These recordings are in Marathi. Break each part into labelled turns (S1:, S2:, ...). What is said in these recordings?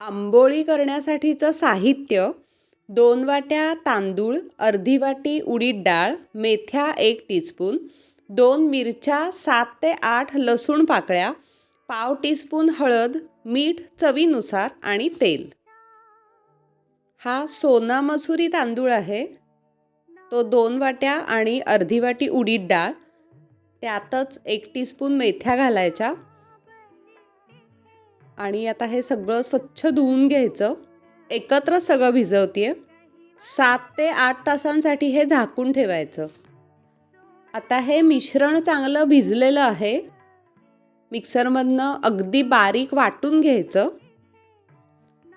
S1: आंबोळी करण्यासाठीचं साहित्य दोन वाट्या तांदूळ अर्धी वाटी उडीद डाळ मेथ्या एक टीस्पून दोन मिरच्या सात ते आठ लसूण पाकळ्या पाव टीस्पून हळद मीठ चवीनुसार आणि तेल. हा सोना मसुरी तांदूळ आहे. तो दोन वाट्या आणि अर्धी वाटी उडीद डाळ त्यातच एक टीस्पून मेथ्या घालायच्या आणि आता हे सगळं स्वच्छ धुवून घ्यायचं. एकत्र सगळं भिजवते सात ते आठ तासांसाठी हे झाकून ठेवायचं. आता हे मिश्रण चांगलं भिजलेलं आहे. मिक्सरमधनं अगदी बारीक वाटून घ्यायचं.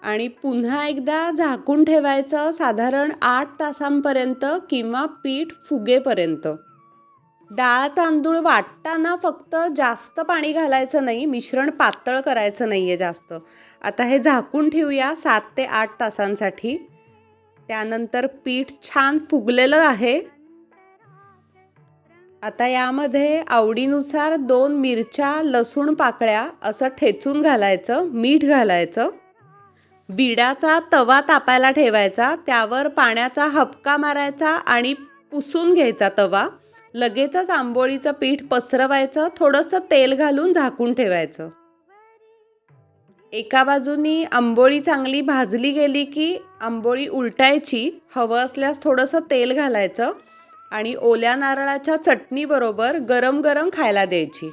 S1: आणि पुन्हा एकदा झाकून ठेवायचं साधारण आठ तासांपर्यंत किंवा पीठ फुगेपर्यंत. डाळ तांदूळ वाटताना फक्त जास्त पाणी घालायचं नाही मिश्रण पातळ करायचं नाही आहे जास्त. आता हे झाकून ठेवूया सात ते आठ तासांसाठी. त्यानंतर पीठ छान फुगलेलं आहे. आता यामध्ये आवडीनुसार दोन मिरच्या लसूण पाकळ्या असं ठेचून घालायचं मीठ घालायचं. बिडाचा तवा तापायला ठेवायचा त्यावर पाण्याचा हपका मारायचा आणि पुसून घ्यायचा तवा. लगेचच आंबोळीचं पीठ पसरवायचं थोडंसं तेल घालून झाकून ठेवायचं. एका बाजूनी आंबोळी चांगली भाजली गेली की आंबोळी उलटायची हवं असल्यास थोडंसं तेल घालायचं आणि ओल्या नारळाच्या चटणीबरोबर गरम गरम खायला द्यायची.